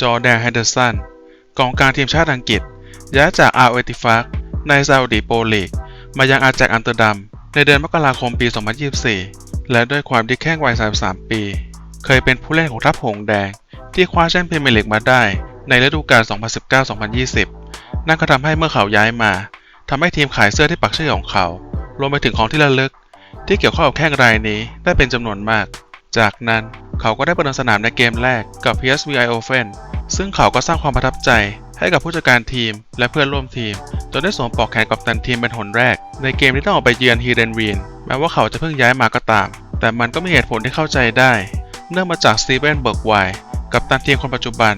จอร์แดนแฮนเดอร์สันกองกลางทีมชาติอังกฤษ ย้ายจากอาร์เอติฟักในซาอุดีโปรลีก มายังอาแจกอัมสเตอร์ดัม ในเดือนมกราคมปี 2024 และด้วยความที่แข้งวัย 33 ปี เคยเป็นผู้เล่นของทัพหงส์แดง ที่คว้าแชมป์พรีเมียร์ลีกมาได้ ในฤดูกาล 2019-2020 นั่นก็ทำให้เมื่อเขาย้ายมาทำให้ทีมขายเสื้อที่ปักชื่อของเขา รวมไปถึงของที่ระลึก ที่เกี่ยวข้องกับแข้งรายนี้ได้เป็นจำนวนมาก จากนั้น เขาก็ได้ประเดิมสนามในเกมแรกกับ PSV Eindhoven ซึ่งเขาก็สร้างความประทับใจให้กับผู้จัดการทีมและเพื่อนร่วมทีม จนได้สวมปลอกแขนกัปตันทีมเป็นหนแรก ในเกมที่ต้องออกไปเยือนฮีเรนวีนแม้ว่าเขาจะเพิ่งย้ายมาก็ตาม แต่มันก็มีเหตุผลที่เข้าใจได้ เนื่องมาจากสตีเวนเบิร์กไวกัปตันทีมคนปัจจุบัน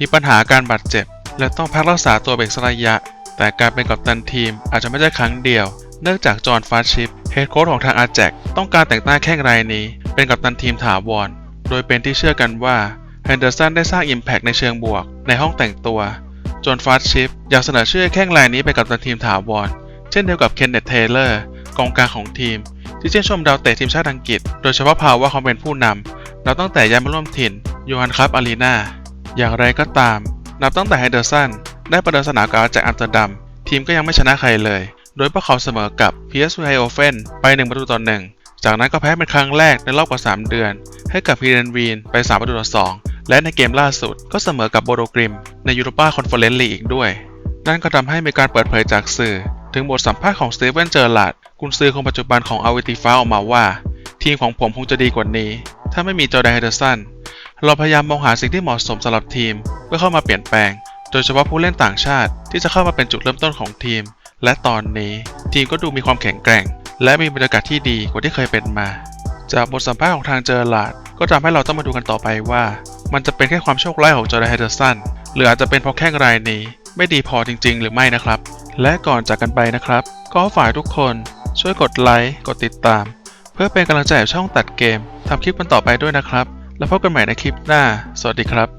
มีปัญหาการบาดเจ็บ และต้องพักรักษาตัวเบรกสระยะ แต่การเป็นกัปตันทีมอาจจะไม่ใช่ครั้งเดียว เนื่องจากจอห์นฟาชิปเฮดโค้ชของทางอาแจกต้องการแต่งตั้งแข้งรายนี้ เป็นกัปตันทีมถาวร โดยเป็นที่เชื่อกันว่าแฮนเดอร์สันได้สร้าง Impact ในเชิงบวก ในห้องแต่งตัว จนฟาสชิปอยากเสนอชื่อแข้งรายนี้เป็นกัปตันทีมถาวร เช่นเดียวกับเคนเนตเทเลอร์กองกลางของทีม ที่เชื่นชมดาวเตะทีมชาติอังกฤษ โดยเฉพาะภาวะควาเป็นผู้นำนับตั้งแต่ย้ายมาร่วมถิ่นยูฮันคัพอารีนาอย่างไรก็ตาม นับตั้งแต่แฮนเดอร์สันได้ประเดิมสนามกับอากอัมสเตอร์ดัมทีมก็ยังไม่ชนะใครเลย โดยพวกเขาเสมอกับ PSV Eindhoven ไป1ประตูต่อ1 จากนั้นก็แพ้เป็นครั้งแรกในรอบกว่า 3 เดือน ให้กับพีเรนวีนไป3ประตูต่อ2และในเกมล่าสุดก็เสมอกับโบโดกริม ในยูโรปาคอนเฟอเรนซ์ลีกอีกด้วย นั่นก็ทำให้มีการเปิดเผยจากสื่อ ถึงบทสัมภาษณ์ของสตีเวนเจอร์ลาร์ดกุนซือคนปัจจุบันของอาวิติฟ้าออกมาว่า ทีมของผมคงจะดีกว่านี้ ถ้าไม่มีจอแดนเฮเดอร์สันเราพยายามมองหาสิ่งที่เหมาะสมสำหรับทีม เพื่อเข้ามาเปลี่ยนแปลง โดยเฉพาะผู้เล่นต่างชาติที่จะเข้ามาเป็นจุดเริ่มต้นของทีม และตอนนี้ทีมก็ดูมีความแข็งแกร่ง และมีบรรยากาศที่ดีกว่าที่เคยเป็นมา จากบทสัมภาษณ์ของทางเจอร์ลาดก็ทำให้เราต้องมาดูกันต่อไปว่า มันจะเป็นแค่ความโชคร้ายของจอร์แดนเฮเดอร์สันหรืออาจจะเป็นเพราะแข้งรายนี้ ไม่ดีพอจริง ๆ หรือไม่นะครับ และก่อนจากกันไปนะครับ ก็ฝากทุกคนช่วยกดไลค์กดติดตาม เพื่อเป็นกำลังใจให้ช่องตัดเกมทำคลิปกันต่อไปด้วยนะครับ แล้วพบกันใหม่ในคลิปหน้า สวัสดีครับ